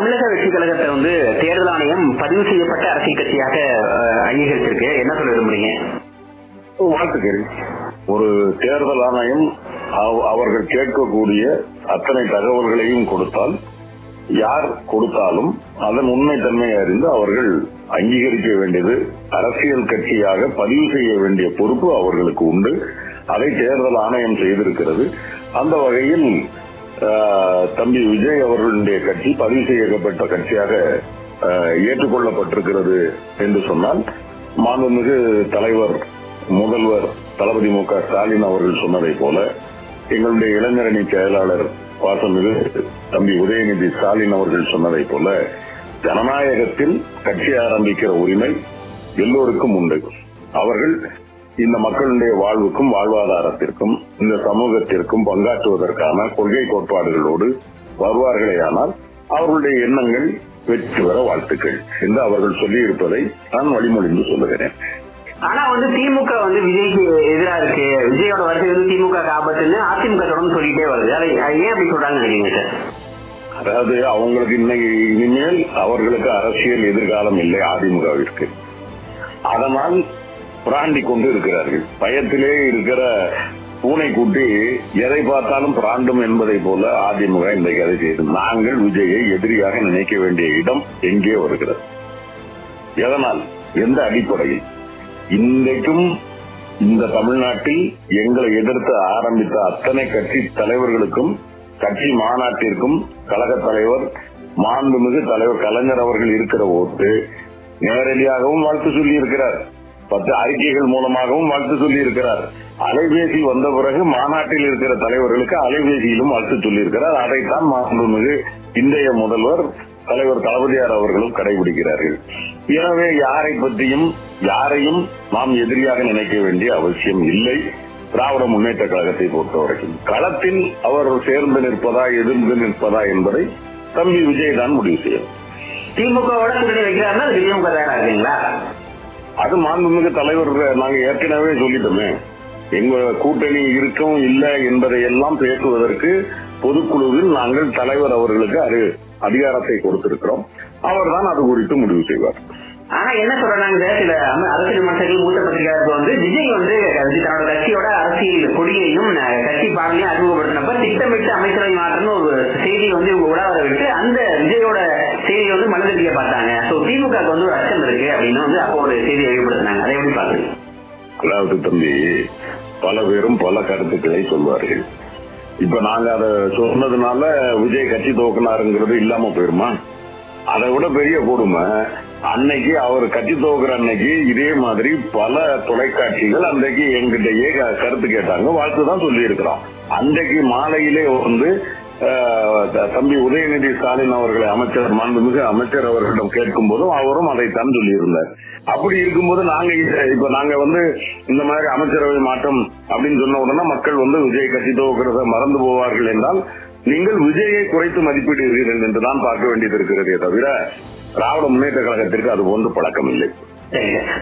தமிழக வெற்றி கழகத்தை வந்து தேர்தல் ஆணையம் பதிவு செய்யப்பட்ட அரசியல் கட்சியாக அங்கீகரிச்சிருக்கு. என்ன சொல்ல விரும்புறீங்க? வாழ்த்துக்கள் ஒரு தேர்தல் ஆணையம் அவர்கள் கேட்கக்கூடிய அத்தனை தகவல்களையும் கொடுத்தால் யார் கொடுத்தாலும் அதன் உண்மை தன்மையை அறிந்து அவர்கள் அங்கீகரிக்க வேண்டியது அரசியல் கட்சியாக பதிவு செய்ய வேண்டிய பொறுப்பு அவர்களுக்கு உண்டு. அதை தேர்தல் ஆணையம் செய்திருக்கிறது. அந்த வகையில் தம்பி விஜய் அவர்களுடைய கட்சி பதிவு செய்யப்பட்ட கட்சியாக ஏற்றுக்கொள்ளப்பட்டிருக்கிறது என்று சொன்னால் மாண்புமிகு தலைவர் முதல்வர் தளபதி மு க ஸ்டாலின் அவர்கள் சொன்னதை போல எங்களுடைய இளைஞரணி செயலாளர் வாசமிகு தம்பி உதயநிதி ஸ்டாலின் அவர்கள் சொன்னதை போல ஜனநாயகத்தில் கட்சி ஆரம்பிக்கிற உரிமை எல்லோருக்கும் உண்டு. அவர்கள் இந்த மக்களுடைய வாழ்வுக்கும் வாழ்வாதாரத்திற்கும் இந்த சமூகத்திற்கும் பங்காற்றுவதற்கான கொள்கை கோட்பாடுகளோடு வருவார்களேயானால் அவர்களுடைய எண்ணங்கள் வெற்றி பெற வாழ்த்துக்கள் என்று அவர்கள் சொல்லியிருப்பதை நான் வழிமொழிந்து சொல்லுகிறேன். ஆனா வந்து திமுக வந்து விஜய்க்கு எதிரா இருக்கு. விஜயோட வரிசை வந்து திமுக ஆபத்துன்னு அதிமுக தொடர்ந்து சொல்லிட்டே வருது. அதை ஏன் அப்படி சொல்றாங்க நினைக்கிறீங்க சார்? அதாவது அவங்களுக்கு இன்னைக்கு இனிமேல் அவர்களுக்கு அரசியல் எதிர்காலம் இல்லை அதிமுகவிற்கு. அதனால் பிராண்டி கொண்டு இருக்கிறார்கள் பயத்திலே இருக்கிற பூனை குட்டி எதை பார்த்தாலும் பிராண்டும் என்பதை போல அதிமுக இன்றைக்கு அதை செய்து. நாங்கள் விஜயை எதிரியாக நினைக்க வேண்டிய இடம் எங்கே வருகிறது? எதனால்? எந்த அடிப்படையில்? இன்றைக்கும் இந்த தமிழ்நாட்டில் எங்களை எதிர்த்து ஆரம்பித்த அத்தனை கட்சி தலைவர்களுக்கும் கட்சி மாநாட்டிற்கும் கழக தலைவர் மாண்புமிகு தலைவர் கலைஞர் அவர்கள் இருக்கிற போது நேரடியாகவும் வாழ்த்து சொல்லி இருக்கிறார் பத்து அறிக்கைகள் மூலமாகவும் வாழ்த்து சொல்லி இருக்கிறார் அலைபேசி வந்த பிறகு மாநாட்டில் இருக்கிற தலைவர்களுக்கு அலைபேசியிலும் வாழ்த்து சொல்லி இருக்கிறார் அதைத்தான் மாண்புமிகு இன்றைய முதல்வர் தலைவர் தளபதியார் அவர்களும் கடைபிடிக்கிறார்கள். எனவே யாரை பற்றியும் யாரையும் நாம் எதிரியாக நினைக்க வேண்டிய அவசியம் இல்லை. திராவிட முன்னேற்ற கழகத்தை பொறுத்தவரைக்கும். களத்தில் அவர் சேர்ந்து நிற்பதா எதிர்ந்து நிற்பதா என்பதை தம்பி விஜய் தான் முடிவு செய்யும் திமுகவோட கூட்டணி வைக்கிறாருன்னா திமுக தயாரா இருக்கீங்களா அது மாண்புமிகு தலைவர் நாங்க ஏற்கனவே சொல்லிட்டோமே. எங்க கூட்டணி இருக்கும் இல்லை என்பதை எல்லாம் பேசுவதற்கு பொதுக்குழுவில் நாங்கள் தலைவர் அவர்களுக்கு அது அதிகாரத்தை கொடுத்திருக்கிறோம். அவர்தான் அது குறித்து முடிவு செய்வார். ஆனா என்ன சொல்றாங்க சில அரசியல் விமர்சகர்கள் மூத்த திமுக வந்து ஒரு அச்சம் இருக்கு அப்படின்னு வந்து அப்போ ஒரு செய்தி வெளிப்படுத்தினாங்க. அதை எப்படி பாக்குறீங்க அதாவது தம்பி பல பேரும் பல கருத்துக்களை சொல்வார்கள். இப்ப நாங்க அதை சொன்னதுனால விஜய் கட்சி துவக்கினாருங்கிறது இல்லாம போயிருமா? அதை விட பெரிய கொடுமை அன்னைக்கு அவர் கட்சி துவக்கிற அன்னைக்கு இதே மாதிரி பல தொலைக்காட்சிகள் அன்றைக்கு எங்கிட்டயே க- கருத்து கேட்டாங்க வாழ்த்து தான் சொல்லி இருக்கிறோம் அன்றைக்கு மாலையிலே வந்து தம்பி உதயநிதி ஸ்டாலின் அவர்களை அமைச்சர் மாண்புமிகு அமைச்சர் அவர்களிடம் கேட்கும் போதும் அவரும் அதை தான் சொல்லியிருந்தார். அப்படி இருக்கும்போது நாங்க இப்ப நாங்க வந்து இந்த மாதிரி அமைச்சரவை மாற்றம் அப்படின்னு சொன்ன உடனே மக்கள் வந்து விஜய் கட்சி துவக்கிறத மறந்து போவார்கள் என்றால் நீங்கள் விஜயை குறைத்து மதிப்பிடுகிறீர்கள் என்றுதான் பார்க்க வேண்டியது இருக்கிறதே தவிர திராவிட முன்னேற்ற கழகத்திற்கு அது போன்று பழக்கம் இல்லை.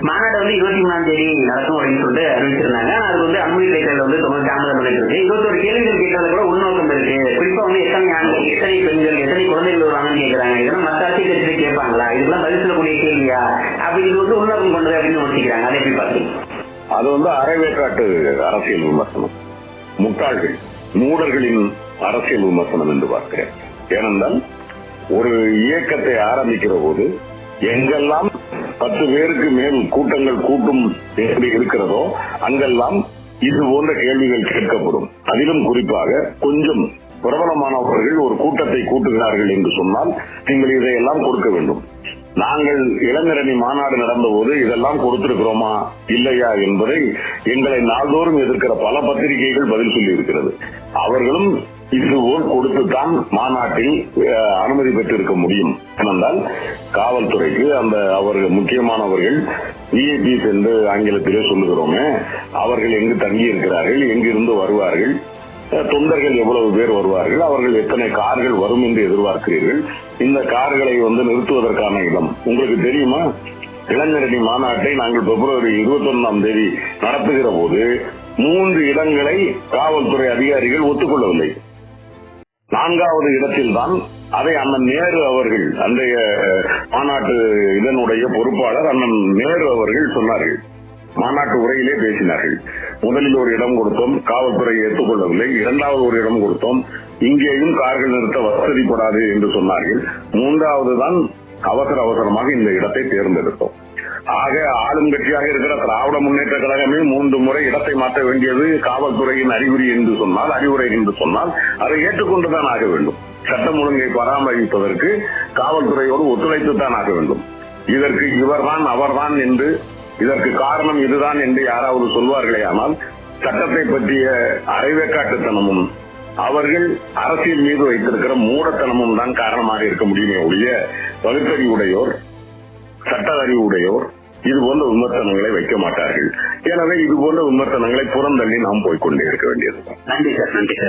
மாநாடு வந்து இருபத்தி மூணாம் தேதி நடக்கும் அப்படின்னு சொல்லிட்டு அறிவிச்சிருந்தாங்க. ஆனா அதுக்கு வந்து அனுமதி கிடைக்கிறது வந்து ரொம்ப தாமதம் பண்ணிட்டு இருக்கு. இருபத்தொரு கேள்விகள் கேட்டதுல கூட உள்நோக்கம் இருக்கு. குறிப்பா வந்து எத்தனை ஆண்கள் எத்தனை பெண்கள் எத்தனை குழந்தைகள் வருவாங்கன்னு கேக்குறாங்க இதெல்லாம் மத்த அரசியல் கட்சியில கேட்பாங்களா? இதெல்லாம் பதில் சொல்லக்கூடிய கேள்வியா? அப்படி இது வந்து உள்நோக்கம் பண்றது அப்படின்னு யோசிக்கிறாங்க. அதை எப்படி பாத்தீங்க அது வந்து அரைவேற்றாட்டு அரசியல் விமர்சனம். முட்டாள்கள் மூடர்களின் அரசியல் விமர்சனம் என்று பார்க்கிறேன். ஏனென்றால் ஒரு இயக்கத்தை ஆரம்பிக்கிற போது எங்கெல்லாம் பத்து பேருக்கு மேல் கூட்டங்கள் கூட்டும் எப்படி இருக்கிறதோ அங்கெல்லாம் இது போன்ற கேள்விகள் கேட்கப்படும். அதிலும் குறிப்பாக கொஞ்சம் பிரபலமானவர்கள் ஒரு கூட்டத்தை கூட்டுகிறார்கள் என்று சொன்னால் நீங்கள் இதையெல்லாம் கொடுக்க வேண்டும். நாங்கள் இளைஞரணி மாநாடு நடந்தபோது இதெல்லாம் கொடுத்திருக்கிறோமா இல்லையா என்பதை எங்களை நாள்தோறும் எதிர்க்கிற பல பத்திரிகைகள் பதில் சொல்லி இருக்கிறது அவர்களும் இதுபோல் கொடுத்துத்தான் மாநாட்டில் அனுமதி பெற்றிருக்க முடியும். ஏனென்றால் காவல்துறைக்கு அந்த அவர்கள் முக்கியமானவர்கள் விஐபிஸ் என்று ஆங்கிலத்திலே சொல்லுகிறோமே அவர்கள் எங்கு தங்கி இருக்கிறார்கள் எங்கிருந்து வருவார்கள் தொண்டர்கள் எவ்வளவு பேர் வருவார்கள் அவர்கள் எத்தனை கார்கள் வரும் என்று எதிர்பார்க்கிறீர்கள் இந்த கார்களை வந்து நிறுத்துவதற்கான இடம். உங்களுக்கு தெரியுமா? இளைஞரணி மாநாட்டை நாங்கள் பிப்ரவரி இருபத்தி ஒன்னாம் தேதி நடத்துகிற போது மூன்று இடங்களை காவல்துறை அதிகாரிகள் ஒத்துக்கொள்ளவில்லை. நான்காவது இடத்தில்தான் அதை அண்ணன் நேரு அவர்கள் அன்றைய மாநாட்டு இதனுடைய பொறுப்பாளர் அண்ணன் நேரு அவர்கள் சொன்னார்கள். மாநாட்டு உரையிலே பேசினார்கள். முதலில் ஒரு இடம் கொடுத்தோம் காவல்துறை ஏற்றுக்கொள்ளவில்லை. இரண்டாவது ஒரு இடம் கொடுத்தோம் இங்கேயும் கார்கள் நிறுத்த வசதிப்படாது என்று சொன்னார்கள். மூன்றாவது தான் அவசர அவசரமாக இந்த இடத்தை தேர்ந்தெடுத்தோம். ஆக ஆளும் கட்சியாக இருக்கிற திராவிட முன்னேற்ற கழகமே மூன்று முறை இடத்தை மாற்ற வேண்டியது காவல்துறையின் அறிகுறி என்று சொன்னால் அறிவுரை என்று சொன்னால் அதை ஏற்றுக்கொண்டுதான் ஆக வேண்டும். சட்டம் ஒழுங்கை பராமரிப்பதற்கு காவல்துறையோடு ஒத்துழைத்து தான் ஆக வேண்டும். இதற்கு இவர்தான் அவர்தான் என்று இதற்கு காரணம் இதுதான் என்று யாராவது சொல்வார்களே ஆனால் சட்டத்தை பற்றிய அரைவேக்காட்டுத்தனமும் அவர்கள் அரசியல் மீது வைத்திருக்கிற மூடத்தனமும் தான் காரணமாக இருக்க முடியுமே ஒழிய பகுத்தறிவுடையோர் சட்ட அறிவுடையோர் இது போன்ற விமர்சனங்களை வைக்க மாட்டார்கள். எனவே இது போன்ற விமர்சனங்களை புறந்தள்ளி நாம் போய்க்கொண்டே இருக்க வேண்டியது நன்றி சார் நன்றி சார்.